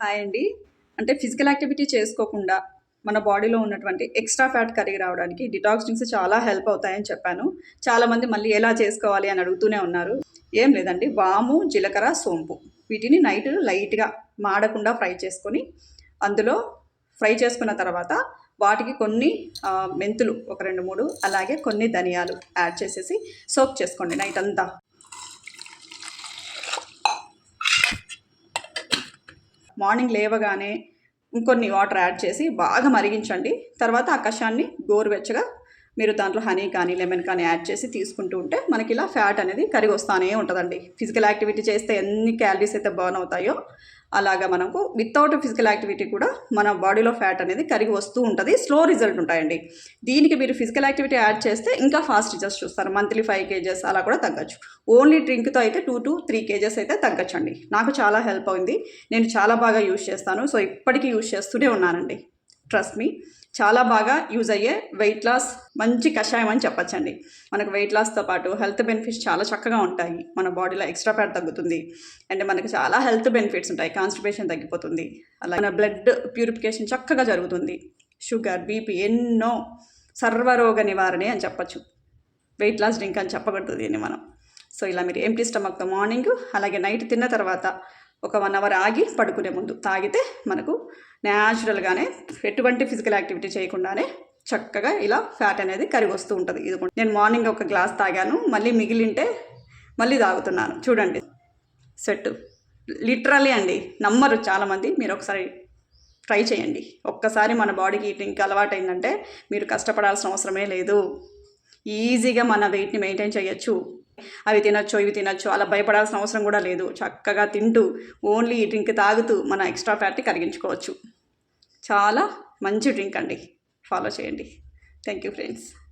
Hi అండి. అంటే physical activity చేసుకోకుండా మన బాడీలో ఉన్నటువంటి ఎక్స్ట్రా ఫ్యాట్ కరిగి రావడానికి డిటాక్స్ డ్రింక్స్ చాలా హెల్ప్ అవుతాయని చెప్పాను. చాలామంది మళ్ళీ ఎలా చేసుకోవాలి అని అడుగుతూనే ఉన్నారు. ఏం లేదండి వాము జీలకర్ర సోంపు. వీటిని నైట్ లైట్గా మాడకుండా ఫ్రై చేసుకొని అందులో ఫ్రై చేసుకున్న తర్వాత వాటికి కొన్ని మెంతులు ఒక రెండు మూడు అలాగే కొన్ని ధనియాలు యాడ్ చేసేసి సోప్ చేసుకోండి నైట్ అంతా. మార్నింగ్ లేవగానే ఇంకొన్ని వాటర్ యాడ్ చేసి బాగా మరిగించండి. తర్వాత ఆ కషాన్ని గోరువెచ్చగా మీరు దాంట్లో హనీ కానీ లెమన్ కానీ యాడ్ చేసి తీసుకుంటూ ఉంటే మనకి ఇలా ఫ్యాట్ అనేది కరిగి వస్తానే ఉంటుందండి. ఫిజికల్ యాక్టివిటీ చేస్తే ఎన్ని క్యాలరీస్ అయితే బర్న్ అవుతాయో అలాగా మనకు వితౌట్ ఫిజికల్ యాక్టివిటీ కూడా మన బాడీలో ఫ్యాట్ అనేది కరిగి వస్తూ ఉంటుంది. స్లో రిజల్ట్ ఉంటాయండి. దీనికి మీరు ఫిజికల్ యాక్టివిటీ యాడ్ చేస్తే ఇంకా ఫాస్ట్ రిజల్ట్స్ చూస్తారు. మంత్లీ ఫైవ్ కేజెస్ అలా కూడా తగ్గచ్చు. ఓన్లీ డ్రింక్తో అయితే టూ టు త్రీ కేజెస్ అయితే తగ్గచ్చండి. నాకు చాలా హెల్ప్ అయింది. నేను చాలా బాగా యూజ్ చేస్తాను. సో ఇప్పటికీ యూజ్ చేస్తూనే ఉన్నానండి. ట్రస్ట్ మీ చాలా బాగా యూజ్ అయ్యే వెయిట్ లాస్ మంచి కషాయం అని చెప్పచ్చండి. మనకు వెయిట్ లాస్తో పాటు హెల్త్ బెనిఫిట్స్ చాలా చక్కగా ఉంటాయి. మన బాడీలో ఎక్స్ట్రా ఫ్యాట్ తగ్గుతుంది. అండ్ మనకు చాలా హెల్త్ బెనిఫిట్స్ ఉంటాయి. కాన్స్టిపేషన్ తగ్గిపోతుంది. అలాగే మన బ్లడ్ ప్యూరిఫికేషన్ చక్కగా జరుగుతుంది. షుగర్ బీపీ ఎన్నో సర్వరోగ నివారణే అని చెప్పచ్చు. వెయిట్ లాస్ డ్రింక్ అని చెప్పకూడదు దీన్ని మనం. సో ఇలా మీరు ఎంటీ స్టమక్తో మార్నింగ్ అలాగే నైట్ తిన్న తర్వాత ఒక వన్ అవర్ ఆగి పడుకునే ముందు తాగితే మనకు న్యాచురల్గానే ఎటువంటి ఫిజికల్ యాక్టివిటీ చేయకుండానే చక్కగా ఇలా ఫ్యాట్ అనేది కరిగి వస్తూ ఉంటుంది. ఇది నేను మార్నింగ్ ఒక గ్లాస్ తాగాను మళ్ళీ మిగిలింటే మళ్ళీ తాగుతున్నాను. చూడండి. సెట్ లిటరలీ అండి నమ్మరు చాలామంది. మీరు ఒకసారి ట్రై చేయండి. ఒక్కసారి మన బాడీకి ఈ డ్రింక్ అలవాటైందంటే మీరు కష్టపడాల్సిన అవసరమే లేదు. ఈజీగా మన వెయిట్ని మెయింటైన్ చేయొచ్చు. అవి తినొచ్చు ఇవి తినొచ్చు అలా భయపడాల్సిన అవసరం కూడా లేదు. చక్కగా తింటూ ఓన్లీ ఈ డ్రింక్ తాగుతూ మన ఎక్స్ట్రా ఫ్యాట్ని కరిగించుకోవచ్చు. చాలా మంచి డ్రింక్ అండి. ఫాలో చేయండి. Thank you friends.